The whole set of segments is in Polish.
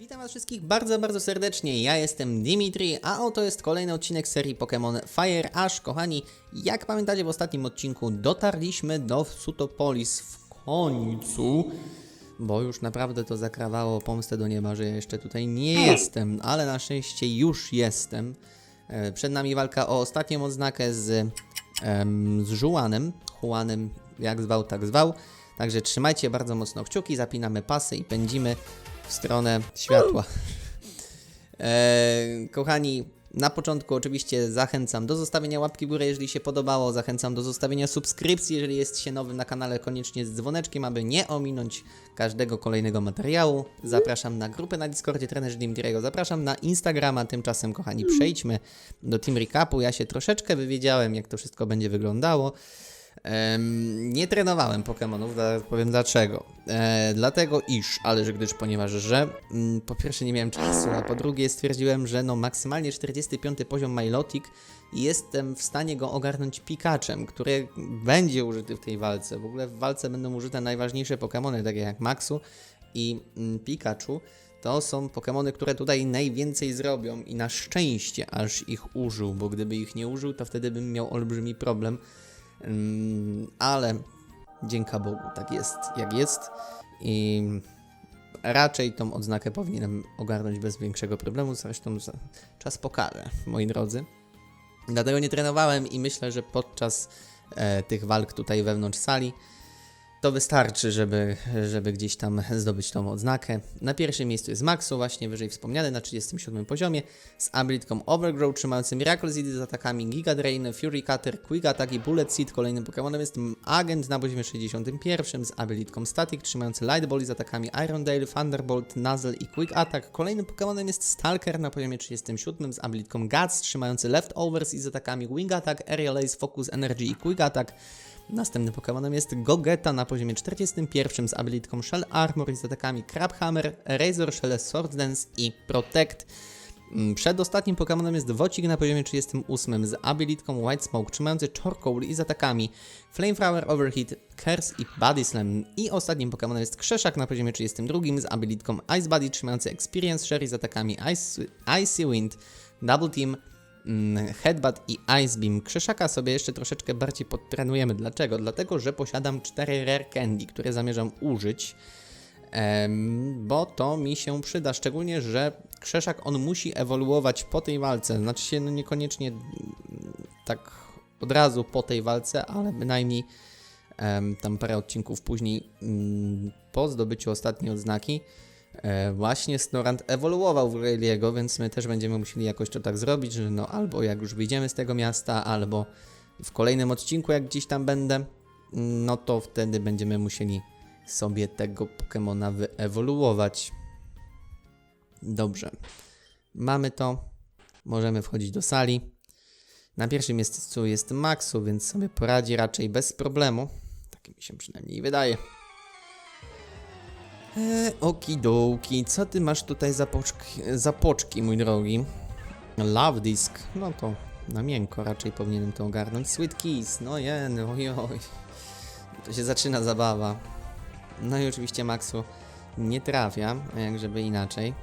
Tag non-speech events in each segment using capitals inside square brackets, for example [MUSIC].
Witam Was wszystkich bardzo, bardzo serdecznie. Ja jestem Dimitri, a oto jest kolejny odcinek serii Pokémon Fire Ash. Kochani, jak pamiętacie, w ostatnim odcinku dotarliśmy do Sutopolis w końcu, bo już naprawdę to zakrawało pomstę do nieba, że ja jeszcze tutaj nie jestem, ale na szczęście już jestem. E, Przed nami walka o ostatnią odznakę z, z Żułanem, Juanem, jak zwał, tak zwał. Także trzymajcie bardzo mocno kciuki, zapinamy pasy i pędzimy w stronę światła. [LAUGHS] E, kochani, na początku oczywiście zachęcam do zostawienia łapki w górę, jeżeli się podobało. Zachęcam do zostawienia subskrypcji, jeżeli jest się nowym na kanale, koniecznie z dzwoneczkiem, aby nie ominąć każdego kolejnego materiału. Zapraszam na grupę na Discordzie Trenerzy Dimitriego, zapraszam na Instagrama. Tymczasem, kochani, przejdźmy do Team Recapu. Ja się troszeczkę wywiedziałem, jak to wszystko będzie wyglądało. Nie trenowałem Pokémonów, powiem dlaczego. E, dlatego iż, ale że gdyż, ponieważ, że mm, po pierwsze nie miałem czasu, a po drugie stwierdziłem, że no maksymalnie 45 poziom Milotic i jestem w stanie go ogarnąć Pikaczem, który będzie użyty w tej walce. W ogóle w walce będą użyte najważniejsze Pokémony, takie jak Maxu i mm, Pikachu. To są Pokémony, które tutaj najwięcej zrobią i na szczęście aż ich użył, bo gdyby ich nie użył, to wtedy bym miał olbrzymi problem. Mm, ale dzięka Bogu tak jest jak jest i raczej tą odznakę powinienem ogarnąć bez większego problemu, zresztą za- czas pokaże, moi drodzy. Dlatego nie trenowałem i myślę, że podczas e, tych walk tutaj wewnątrz sali to wystarczy, żeby, żeby gdzieś tam zdobyć tą odznakę. Na pierwszym miejscu jest Maxu, właśnie wyżej wspomniany, na 37 poziomie, z abilitką Overgrow, trzymający Miracle Seed z atakami Giga Drain, Fury Cutter, Quick Attack i Bullet Seed. Kolejnym Pokémonem jest Agent na poziomie 61 z abilitką Static, trzymający Light Ball z atakami Irondale, Thunderbolt, Nuzzle i Quick Attack. Kolejnym Pokémonem jest Stalker na poziomie 37 z abilitką Guts, trzymający Leftovers i z atakami Wing Attack, Aerial Ace, Focus Energy i Quick Attack. Następnym Pokémonem jest Gogeta na poziomie 41 z abilitką Shell Armor i z atakami Crabhammer, Razor Shell, Sword Dance i Protect. Mm, Przedostatnim Pokémonem jest Wocik na poziomie 38 z abilitką White Smoke, trzymający Charcoal i z atakami Flamethrower, Overheat, Curse i Body Slam. I ostatnim Pokémonem jest Krzeszak na poziomie 32 z abilitką Ice Body, trzymający Experience Sherry z atakami Ice, Icy Wind, Double Team, Headbutt i Ice Beam. Krzeszaka sobie jeszcze troszeczkę bardziej podtrenujemy. Dlaczego? Dlatego, że posiadam 4 Rare Candy, które zamierzam użyć. Bo to mi się przyda, szczególnie, że Krzeszak on musi ewoluować po tej walce, znaczy się no niekoniecznie mm, tak od razu po tej walce, ale bynajmniej tam parę odcinków później mm, po zdobyciu ostatniej odznaki właśnie Snorant ewoluował w Aureliego, więc my też będziemy musieli jakoś to tak zrobić, że no albo jak już wyjdziemy z tego miasta, albo w kolejnym odcinku jak gdzieś tam będę, no to wtedy będziemy musieli sobie tego Pokemona wyewoluować. Dobrze. Mamy to. Możemy wchodzić do sali. Na pierwszym miejscu jest Maxu, więc sobie poradzi raczej bez problemu. Tak mi się przynajmniej wydaje. Eee, okidoki, co ty masz tutaj za poczki, za poczki, mój drogi? Love Disc, no to na miękko raczej powinienem to ogarnąć. Sweet Kiss, no jen, oj, oj. To się zaczyna zabawa. No i oczywiście Maxu nie trafia, a jak żeby inaczej.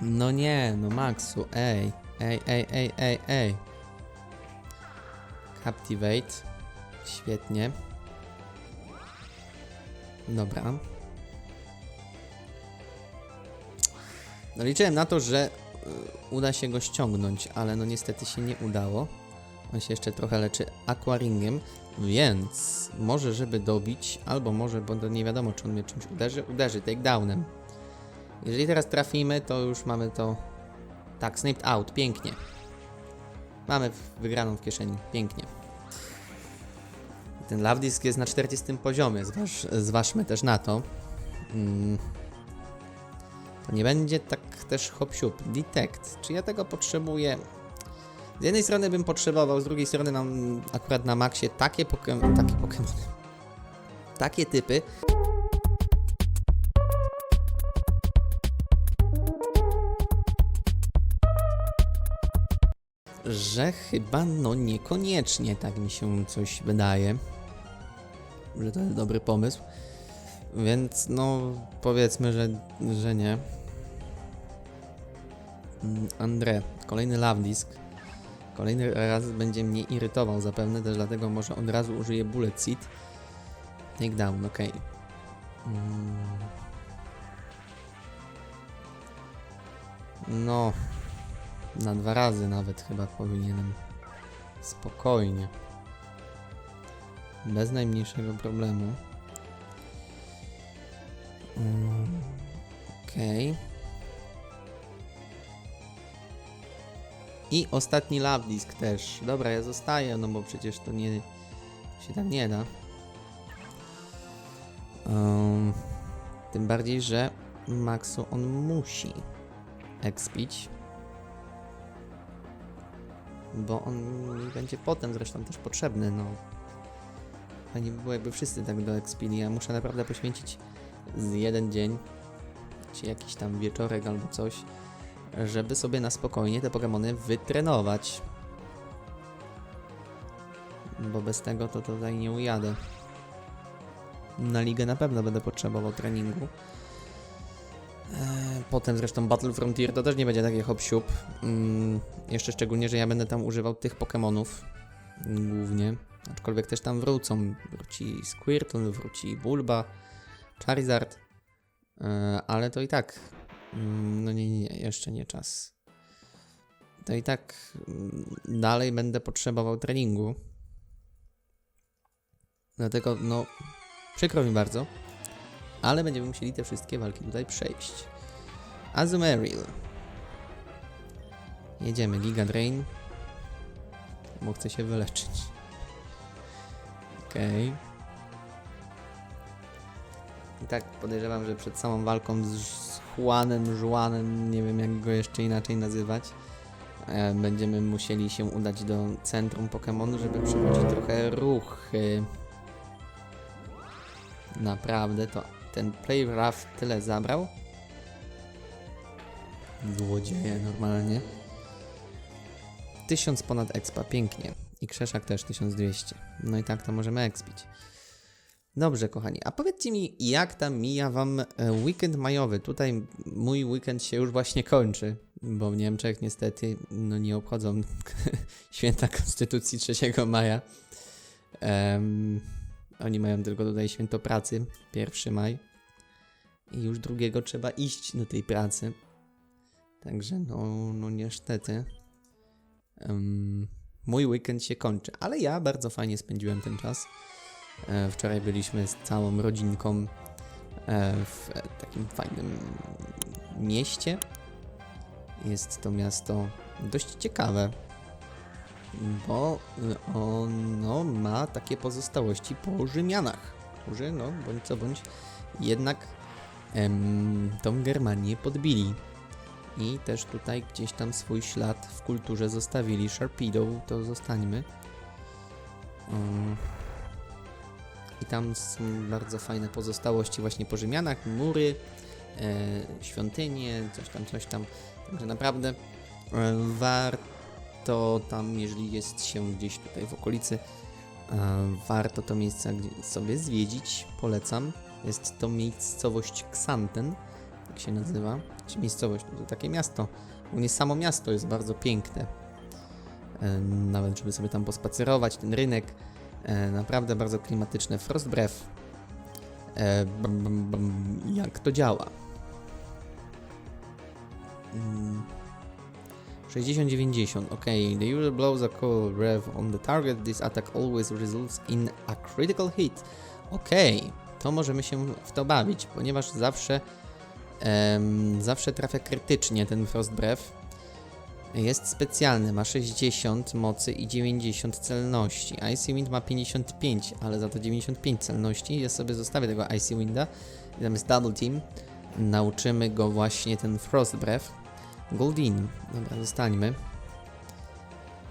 No nie, no Maxu, ej, ej, ej, ej, ej, ej. Captivate. Świetnie. Dobra. No liczyłem na to, że y, uda się go ściągnąć, ale no niestety się nie udało. On się jeszcze trochę leczy aquaringiem, więc może żeby dobić, albo może, bo to nie wiadomo czy on mnie czymś uderzy, uderzy takedownem. Jeżeli teraz trafimy, to już mamy to... Tak, sniped out, pięknie. Mamy wygraną w kieszeni, pięknie. Ten love disk jest na 40 poziomie, zważ, zważmy też na to. Mm. To nie będzie tak też hop siup. Detect. Czy ja tego potrzebuję? Z jednej strony bym potrzebował, z drugiej strony nam akurat na maksie takie, poke takie Pokemony. Takie typy. że chyba no niekoniecznie tak mi się coś wydaje. Że to jest dobry pomysł. Więc no powiedzmy, że, że nie. Mm, André, kolejny love disk. Kolejny raz będzie mnie irytował zapewne, też dlatego może od razu użyję bullet seed. Takedown, ok. Mm. No, na dwa razy nawet chyba powinienem. Spokojnie. Bez najmniejszego problemu. Mm, Okej. I ostatni love disk też. Dobra, ja zostaję, no bo przecież to nie się tak nie da. Ym, tym bardziej, że Maxu on musi expić. Bo on będzie potem zresztą też potrzebny, no. Fajnie by było jakby wszyscy tak do expili. Ja muszę naprawdę poświęcić z jeden dzień, czy jakiś tam wieczorek albo coś, żeby sobie na spokojnie te Pokémony wytrenować. Bo bez tego to tutaj nie ujadę. Na ligę na pewno będę potrzebował treningu. Eee, Potem zresztą Battle Frontier to też nie będzie takie hop siup. Mm, jeszcze szczególnie, że ja będę tam używał tych Pokémonów głównie. Aczkolwiek też tam wrócą. Wróci Squirtle, wróci Bulba, Charizard. Eee, ale to i tak. mm, No nie, nie, nie, jeszcze nie czas. To i tak mm, dalej będę potrzebował treningu. Dlatego, no, przykro mi bardzo, ale będziemy musieli te wszystkie walki tutaj przejść. Azumarill. Jedziemy, Giga Drain. Bo chcę się wyleczyć. Okej. I tak podejrzewam, że przed samą walką z z Juanem, Juanem, nie wiem jak go jeszcze inaczej nazywać, e, będziemy musieli się udać do centrum Pokémonu, żeby przywrócić trochę ruchy. Naprawdę to ten Play Rough tyle zabrał. Złodzieje normalnie. 1000 ponad expa, pięknie. I krzeszak też 1200. No i tak to możemy expić. Dobrze, kochani, a powiedzcie mi, jak tam mija wam e, weekend majowy? Tutaj mój weekend się już właśnie kończy, bo w Niemczech niestety no, nie obchodzą [LAUGHS] święta Konstytucji 3 maja. Em, oni mają tylko tutaj święto pracy, 1 maj. I już drugiego trzeba iść do tej pracy. Także no, no niestety. Em, mój weekend się kończy, ale ja bardzo fajnie spędziłem ten czas. E, wczoraj byliśmy z całą rodzinką e, w takim fajnym mieście. Jest to miasto dość ciekawe, bo ono ma takie pozostałości po Rzymianach, którzy, no, bądź co bądź, jednak em, tą Germanię podbili. I też tutaj gdzieś tam swój ślad w kulturze zostawili. Sharpedo, to zostańmy. Um, I tam są bardzo fajne pozostałości właśnie po Rzymianach, mury, e, świątynie, coś tam, coś tam. Także naprawdę e, warto tam, jeżeli jest się gdzieś tutaj w okolicy, e, warto to miejsce sobie zwiedzić, polecam. Jest to miejscowość Xanten, tak się nazywa. Czy miejscowość, no to takie miasto. Ogólnie samo miasto jest bardzo piękne. E, Nawet żeby sobie tam pospacerować, ten rynek. E, naprawdę bardzo klimatyczne. Frost Breath. E, jak to działa? Mm. 60-90, ok. The user blows a cold breath on the target. This attack always results in a critical hit. Ok, to możemy się w to bawić, ponieważ zawsze zawsze trafia krytycznie ten Frost Breath. Jest specjalny, ma 60 mocy i 90 celności. Icy Wind ma 55, ale za to 95 celności. Ja sobie zostawię tego Icy Winda. Jest Double Team. Nauczymy go właśnie ten Frost Breath. Goldin. Dobra, zostańmy.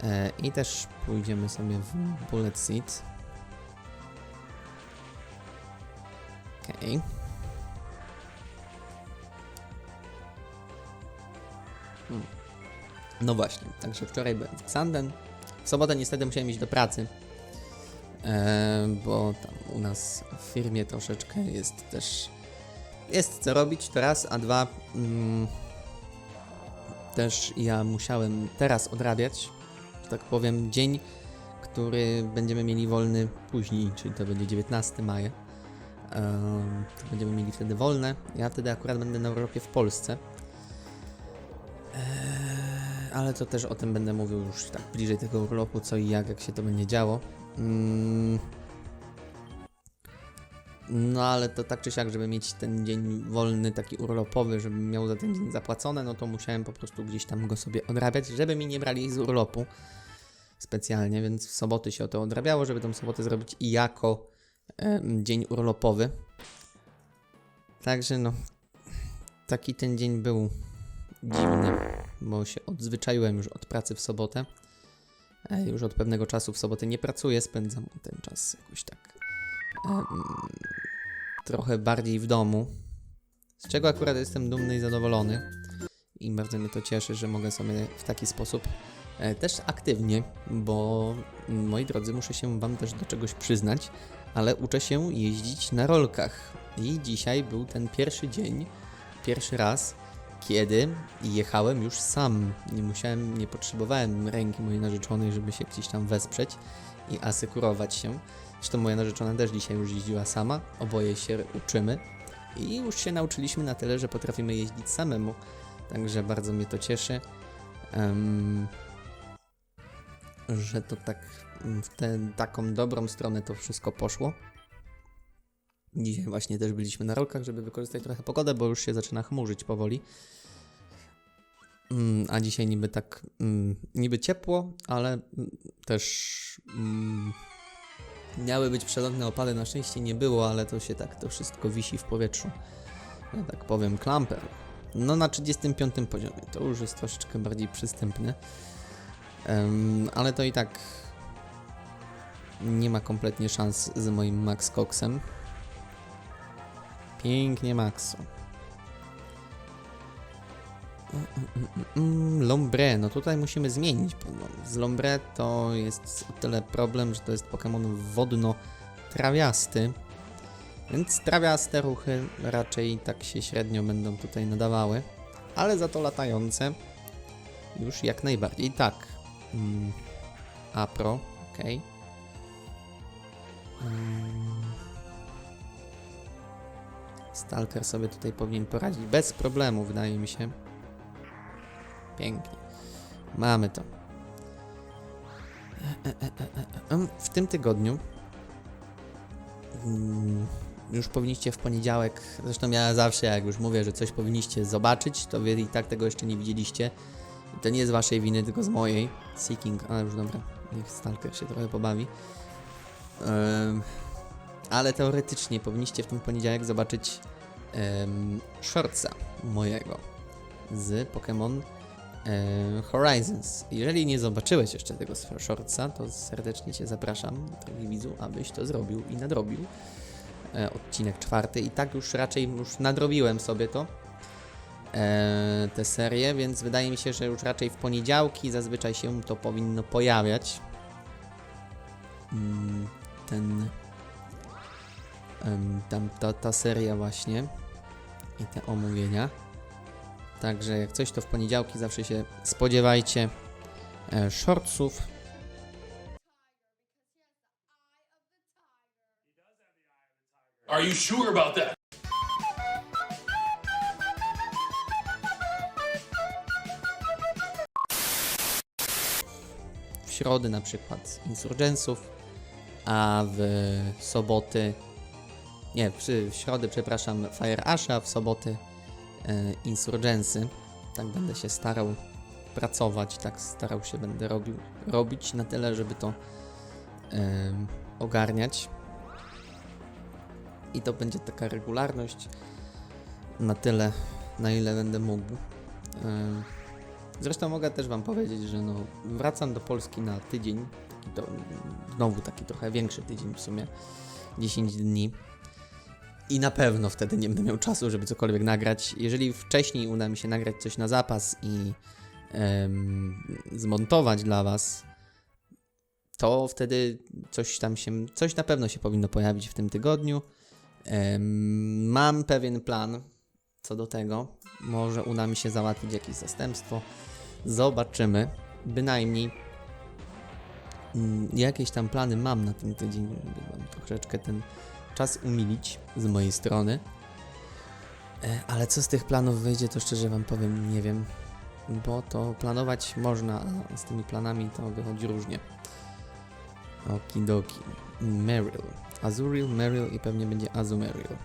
E, I też pójdziemy sobie w Bullet Seed. Okej. Hmm. No właśnie, także wczoraj byłem w Xanden. W sobotę niestety musiałem iść do pracy. e, bo tam u nas w firmie troszeczkę jest też jest co robić, to raz, a dwa mm, też ja musiałem teraz odrabiać, że tak powiem, dzień, który będziemy mieli wolny później, czyli to będzie 19 maja. Em, to będziemy mieli wtedy wolne. Ja wtedy akurat będę na Europie w Polsce. Ale to też o tym będę mówił już tak bliżej tego urlopu, co i jak, jak się to będzie działo. Mm. No ale to tak czy siak, żeby mieć ten dzień wolny, taki urlopowy, żebym miał za ten dzień zapłacone, no to musiałem po prostu gdzieś tam go sobie odrabiać, żeby mi nie brali z urlopu specjalnie, więc w soboty się o to odrabiało, żeby tą sobotę zrobić i jako em, dzień urlopowy. Także no, taki ten dzień był dziwny, bo się odzwyczaiłem już od pracy w sobotę. E, Już od pewnego czasu w sobotę nie pracuję, spędzam ten czas jakoś tak trochę bardziej w domu. Z czego akurat jestem dumny i zadowolony. I bardzo mnie to cieszy, że mogę sobie w taki sposób e, też aktywnie, bo moi drodzy, muszę się Wam też do czegoś przyznać, ale uczę się jeździć na rolkach. I dzisiaj był ten pierwszy dzień, pierwszy raz, kiedy jechałem już sam. Nie musiałem, nie potrzebowałem ręki mojej narzeczonej, żeby się gdzieś tam wesprzeć i asekurować się. Zresztą moja narzeczona też dzisiaj już jeździła sama, oboje się uczymy i już się nauczyliśmy na tyle, że potrafimy jeździć samemu. Także bardzo mnie to cieszy, em, że to tak w tę taką dobrą stronę to wszystko poszło. Dzisiaj właśnie też byliśmy na rolkach, żeby wykorzystać trochę pogodę, bo już się zaczyna chmurzyć powoli. Mm, A dzisiaj niby tak, mm, niby ciepło, ale mm, też miały być przelotne opady. Na szczęście nie było, ale to się tak, to wszystko wisi w powietrzu. Ja tak powiem, klamper. No na 35 poziomie, to już jest troszeczkę bardziej przystępne. Ale to i tak nie ma kompletnie szans z moim Max Coxem. Pięknie, Maxo. Mm, Lombre, no tutaj musimy zmienić. Z Lombre to jest o tyle problem, że to jest Pokémon wodno-trawiasty. Więc trawiaste ruchy raczej tak się średnio będą tutaj nadawały. Ale za to latające już jak najbardziej tak. Mm, Apro. Mm. Stalker sobie tutaj powinien poradzić bez problemu, wydaje mi się. Pięknie. Mamy to. E, e, e. W tym tygodniu mm, już powinniście w poniedziałek, zresztą ja zawsze jak już mówię, że coś powinniście zobaczyć, to wy i tak tego jeszcze nie widzieliście. To nie z waszej winy, tylko z mojej. Seeking, ale już dobra, niech Stalker się trochę pobawi. Ale teoretycznie powinniście w ten poniedziałek zobaczyć um, shortsa mojego z Pokémon e, Horizons. Jeżeli nie zobaczyłeś jeszcze tego shortsa, to serdecznie Cię zapraszam, drogi widzu, abyś to zrobił i nadrobił. E, odcinek czwarty i tak już raczej już nadrobiłem sobie to e, tę serię, więc wydaje mi się, że już raczej w poniedziałki zazwyczaj się to powinno pojawiać. Mm, ten em, tam ta, ta seria właśnie i te omówienia. Także jak coś to w poniedziałki zawsze się spodziewajcie e, shortsów. Are you sure about that? w środy na przykład Insurgensów, a w soboty, nie, w, w środę, przepraszam, Fire Asha, w soboty e, Insurgensy. Tak będę się starał pracować, tak starał się będę robił, robić na tyle, żeby to em, ogarniać. I to będzie taka regularność na tyle, na ile będę mógł. Em, Zresztą mogę też Wam powiedzieć, że no, wracam do Polski na tydzień, taki to, znowu taki trochę większy tydzień w sumie, 10 dni. I na pewno wtedy nie będę miał czasu, żeby cokolwiek nagrać. Jeżeli wcześniej uda mi się nagrać coś na zapas i zmontować dla Was, to wtedy coś tam się, coś na pewno się powinno pojawić w tym tygodniu. Mam pewien plan co do tego. Może uda mi się załatwić jakieś zastępstwo. Zobaczymy. Bynajmniej mm, jakieś tam plany mam na ten tydzień, troszeczkę ten czas umilić z mojej strony. E, Ale co z tych planów wyjdzie, to szczerze wam powiem, nie wiem. Bo to planować można, a z tymi planami to wychodzi różnie. Okidoki. Meryl. Azuril, Meryl i pewnie będzie Azumeryl.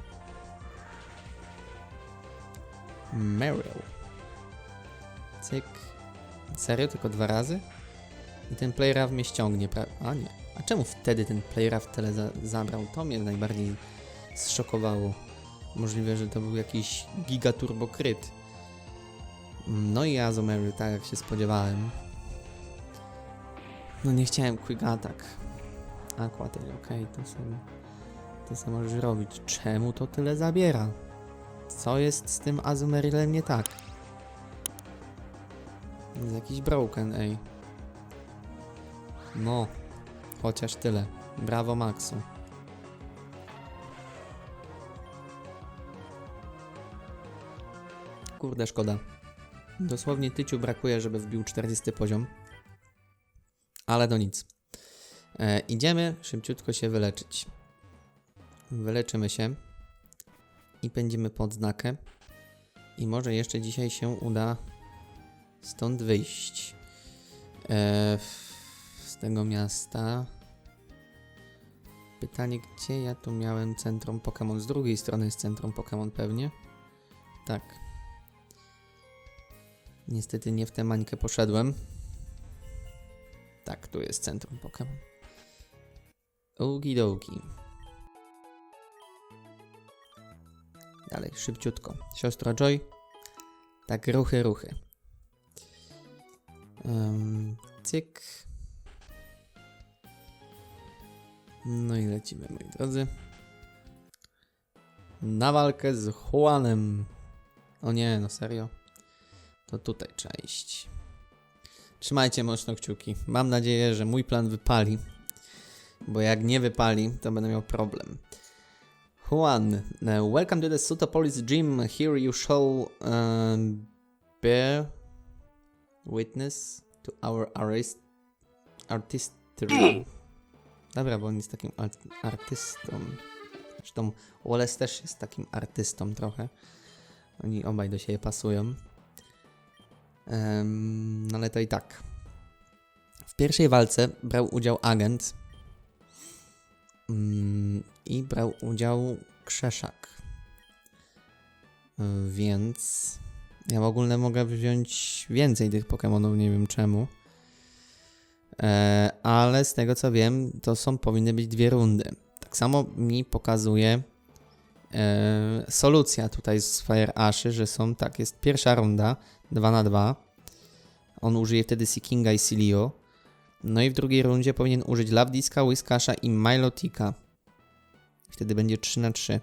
Meryl. Cyk. Serio? Tylko dwa razy? I ten playraf mnie ściągnie, pra... A nie. A czemu wtedy ten playraf tyle za zabrał? To mnie najbardziej zszokowało. Możliwe, że to był jakiś gigaturbo kryt. No i Azumeryl, tak jak się spodziewałem. No nie chciałem Quick Attack. Aquatel, okej, to sobie... To sobie możesz robić. Czemu to tyle zabiera? Co jest z tym Azumerylem nie tak? Jest jakiś broken, ej. No, chociaż tyle. Brawo Maxu. Kurde, szkoda. Dosłownie tyciu brakuje, żeby wbił 40 poziom. Ale to nic. E, idziemy szybciutko się wyleczyć. Wyleczymy się i pędzimy pod znakę. I może jeszcze dzisiaj się uda stąd wyjść. E, z tego miasta. Pytanie, gdzie ja tu miałem centrum Pokémon? Z drugiej strony jest centrum Pokémon pewnie. Tak. Niestety nie w tę mańkę poszedłem. Tak, tu jest centrum Pokémon. Okidoki. Dalej, szybciutko. Siostra Joy. Tak, ruchy, ruchy. Um, cyk. No i lecimy, moi drodzy. Na walkę z Juanem. O nie, no serio. To tutaj trzeba iść. Trzymajcie mocno kciuki. Mam nadzieję, że mój plan wypali. Bo jak nie wypali, to będę miał problem. Juan, uh, welcome to the Sutopolis Gym. Here you shall um, bear witness to our artist artistry. Dobra, bo on jest takim art artystą. Zresztą Wallace też jest takim artystą trochę. Oni obaj do siebie pasują. Em, no ale to i tak. W pierwszej walce brał udział agent mm, i brał udział Krzeszak. Więc ja w ogóle mogę wziąć więcej tych Pokémonów, nie wiem czemu. E, ale z tego co wiem, to są powinny być dwie rundy. Tak samo mi pokazuje e, solucja tutaj z Fire Ashy, że są tak, jest pierwsza runda 2 na 2 On użyje wtedy Seekinga i Silio. No i w drugiej rundzie powinien użyć Lavdiska, Whiskasha i Milotika. Wtedy będzie 3 na 3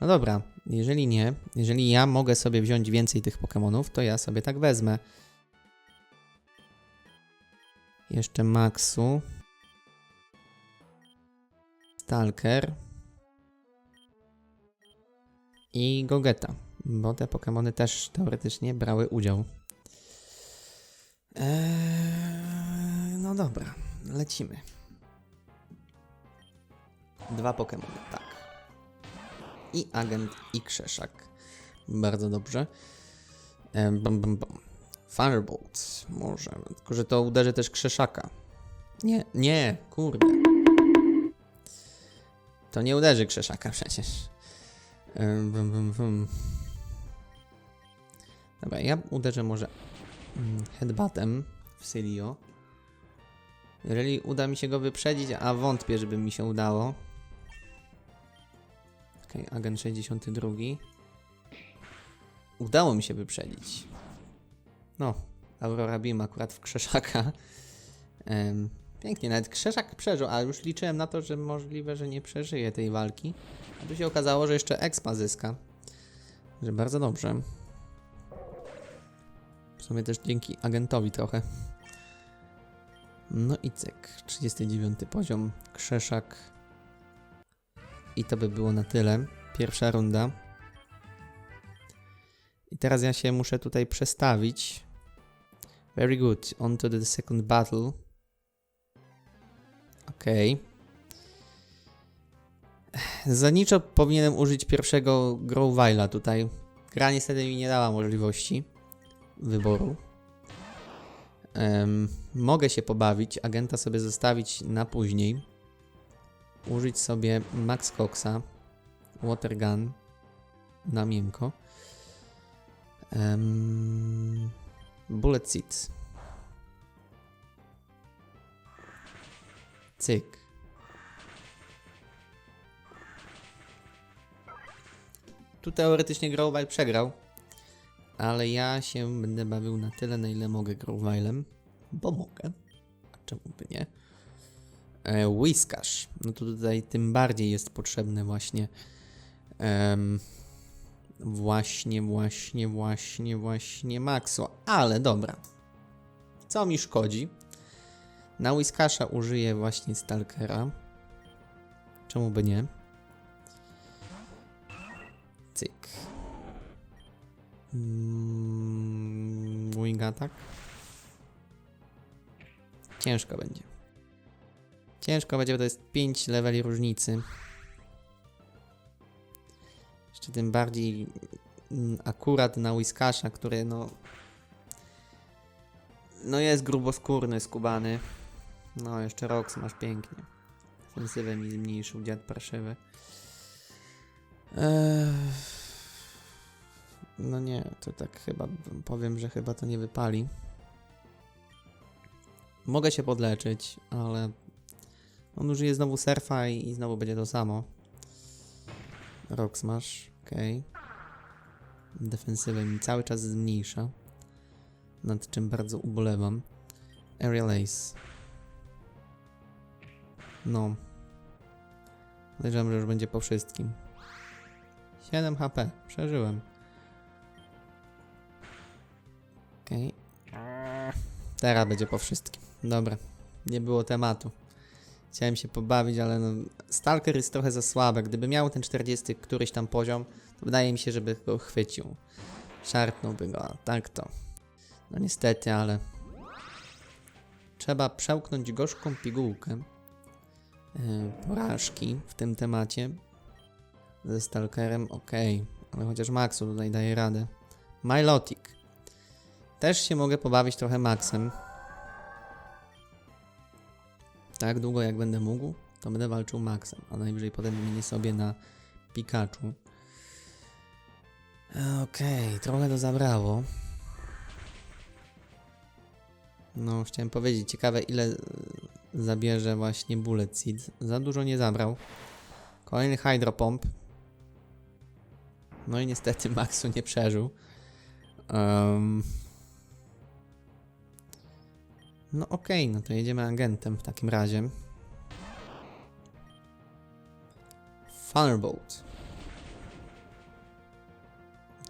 No dobra, jeżeli nie, jeżeli ja mogę sobie wziąć więcej tych Pokémonów, to ja sobie tak wezmę. Jeszcze Maxu. Stalker. I Gogeta, bo te Pokémony też teoretycznie brały udział. Eee, no dobra, lecimy. Dwa Pokémony, tak. I agent, i krzeszak. Bardzo dobrze. Eee, bum, bum, bum. Firebolt, może. Tylko, że to uderzy też krzeszaka. Nie, nie, kurde. To nie uderzy krzeszaka przecież. Dobra, ja uderzę może mm, headbuttem w Silio. Jeżeli uda mi się go wyprzedzić, a wątpię, żeby mi się udało. Okej, agent 62. Udało mi się wyprzedzić. No, Aurora Beam akurat w Krzeszaka. Pięknie, nawet Krzeszak przeżył, ale już liczyłem na to, że możliwe, że nie przeżyje tej walki. A tu się okazało, że jeszcze expa zyska. Że bardzo dobrze. W sumie też dzięki agentowi trochę. No i cyk, 39 poziom, krzeszak. I to by było na tyle. Pierwsza runda. I teraz ja się muszę tutaj przestawić. Very good. On to the second battle. Okej. Zaniczo powinienem użyć pierwszego Growwila tutaj. Gra niestety mi nie dała możliwości wyboru. Em, mogę się pobawić, agenta sobie zostawić na później. Użyć sobie Max Coxa, Watergun na miękko. Em, bullet Seeds. Cyk. Tu teoretycznie Growwile przegrał, ale ja się będę bawił na tyle, na ile mogę Growwilem, bo mogę. A czemu by nie? E. No to tutaj tym bardziej jest potrzebny właśnie em, właśnie, właśnie, właśnie, właśnie Maxo. Ale dobra. Co mi szkodzi? Na Whiskasza użyję właśnie Stalkera. Czemu by nie? Cyk. Mm, wing. Ciężko będzie. Ciężko będzie, bo to jest 5 leveli różnicy. Jeszcze tym bardziej mm, akurat na Whiskasha, który no... No jest gruboskórny, skubany. No, jeszcze Rox masz pięknie. Ofensywę mi zmniejszył dziad parszywy. Eee... No nie, to tak chyba powiem, że chyba to nie wypali. Mogę się podleczyć, ale on użyje znowu surfa i, i znowu będzie to samo. Rox masz, okej. Defensywę mi cały czas zmniejsza. Nad czym bardzo ubolewam. Aerial Ace. No. Podejrzewam, że już będzie po wszystkim. 7 HP. Przeżyłem. Okej. Teraz będzie po wszystkim. Dobra. Nie było tematu. Chciałem się pobawić, ale no, Stalker jest trochę za słabe. Gdyby miał ten 40 któryś tam poziom, to wydaje mi się, żeby go chwycił. Szarpnąłby go, a tak to. No niestety, ale trzeba przełknąć gorzką pigułkę yy, porażki w tym temacie ze Stalkerem, okej, ale chociaż Maxu tutaj daje radę. Milotic. Też się mogę pobawić trochę Maxem. Tak długo jak będę mógł, to będę walczył Maxem, a najwyżej potem wymienię sobie na Pikachu. Okej, trochę to zabrało. No, chciałem powiedzieć, ciekawe ile e, zabierze właśnie Bullet Seed. Za dużo nie zabrał. Kolejny Hydro Pomp. No i niestety Maxu nie przeżył. Em. No okej, no to jedziemy agentem w takim razie. Thunderbolt.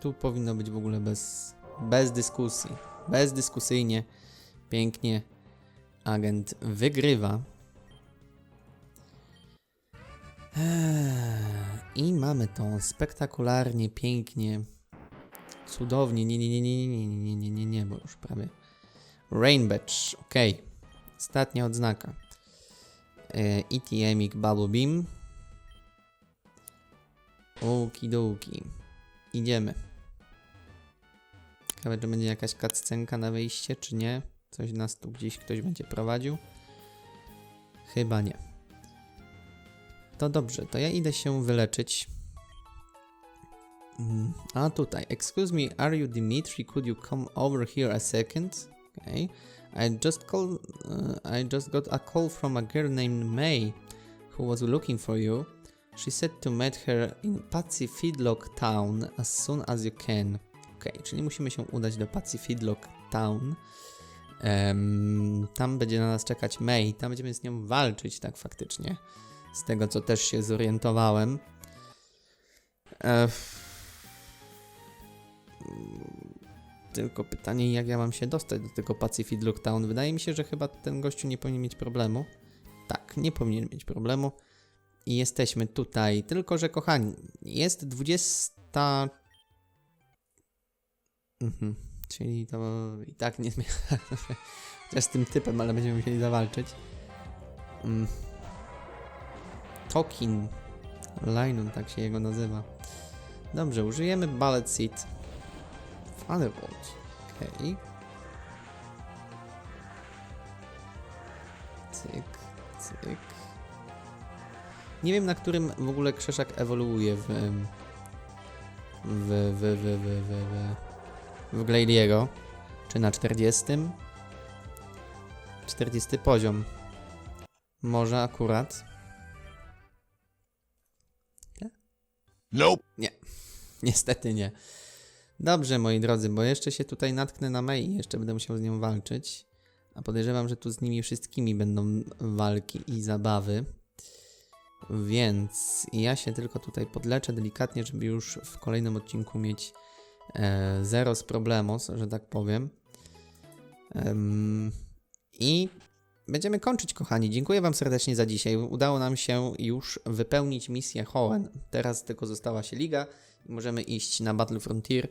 Tu powinno być w ogóle bez, bez dyskusji. Bezdyskusyjnie. Pięknie. Agent wygrywa. Eee, I mamy to spektakularnie, pięknie, cudownie. Nie, nie, nie, nie, nie, nie, nie, nie, nie, nie, bo już prawie. Rain Badge, ok. Ostatnia odznaka. E, ETMik Bubble Beam. Okidoki. Idziemy. Ciekawe, czy będzie jakaś cutscenka na wyjście, czy nie. Coś nas tu gdzieś ktoś będzie prowadził. Chyba nie. To dobrze, to ja idę się wyleczyć. Mm, A tutaj, excuse me, are you Dimitri? Could you come over here a second? Okay. I just call, uh, I just got a call from a girl named May, who was looking for you. She said to meet her in Patsy Feedlock Town as soon as you can. Okay, czyli musimy się udać do Patsy Feedlock Town. Em, tam będzie na nas czekać May, tam będziemy z nią walczyć, tak faktycznie. Z tego, co też się zorientowałem. E, Tylko pytanie, jak ja mam się dostać do tego Pacific Lookdown. Wydaje mi się, że chyba ten gościu nie powinien mieć problemu. Tak, nie powinien mieć problemu. I jesteśmy tutaj. Tylko, że kochani, jest 20. Mhm. Czyli to i tak nie zmienia. [LAUGHS] Z tym typem, ale będziemy musieli zawalczyć. Mm. Tokin. Tak się jego nazywa. Dobrze, użyjemy Ballet Seed. Firebolt. Okej. Cyk, cyk. Nie wiem, na którym w ogóle krzeszak ewoluuje w... W... w... w... w... w... w, w Gladiego. Czy na 40? 40 poziom. Może akurat. Nope. [LAUGHS] Niestety nie. Dobrze, moi drodzy, bo jeszcze się tutaj natknę na Mei jeszcze będę musiał z nią walczyć. A podejrzewam, że tu z nimi wszystkimi będą walki i zabawy. Więc ja się tylko tutaj podleczę delikatnie, żeby już w kolejnym odcinku mieć e, zero z problemos, że tak powiem. Em, I będziemy kończyć, kochani. Dziękuję Wam serdecznie za dzisiaj. Udało nam się już wypełnić misję Hoenn. Teraz tylko została się liga możemy iść na Battle Frontier.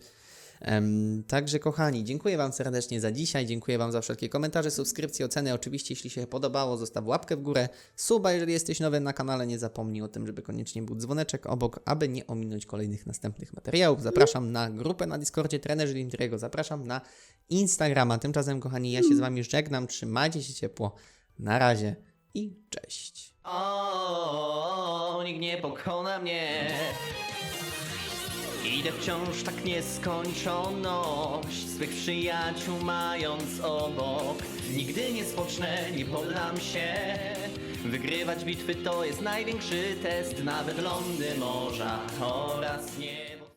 Także kochani, dziękuję Wam serdecznie za dzisiaj, dziękuję Wam za wszelkie komentarze, subskrypcje, oceny. Oczywiście, jeśli się podobało, zostaw łapkę w górę, suba, jeżeli jesteś nowy na kanale, nie zapomnij o tym, żeby koniecznie był dzwoneczek obok, aby nie ominąć kolejnych następnych materiałów. Zapraszam na grupę na Discordzie Trenerzy Lintriego, zapraszam na Instagrama. Tymczasem, kochani, ja się z Wami żegnam, trzymajcie się ciepło, na razie i cześć. O, nikt nie pokona mnie. Idę wciąż tak nieskończoność, swych przyjaciół mając obok. Nigdy nie spocznę, nie poddam się. Wygrywać bitwy to jest największy test, nawet lądy morza oraz nieba.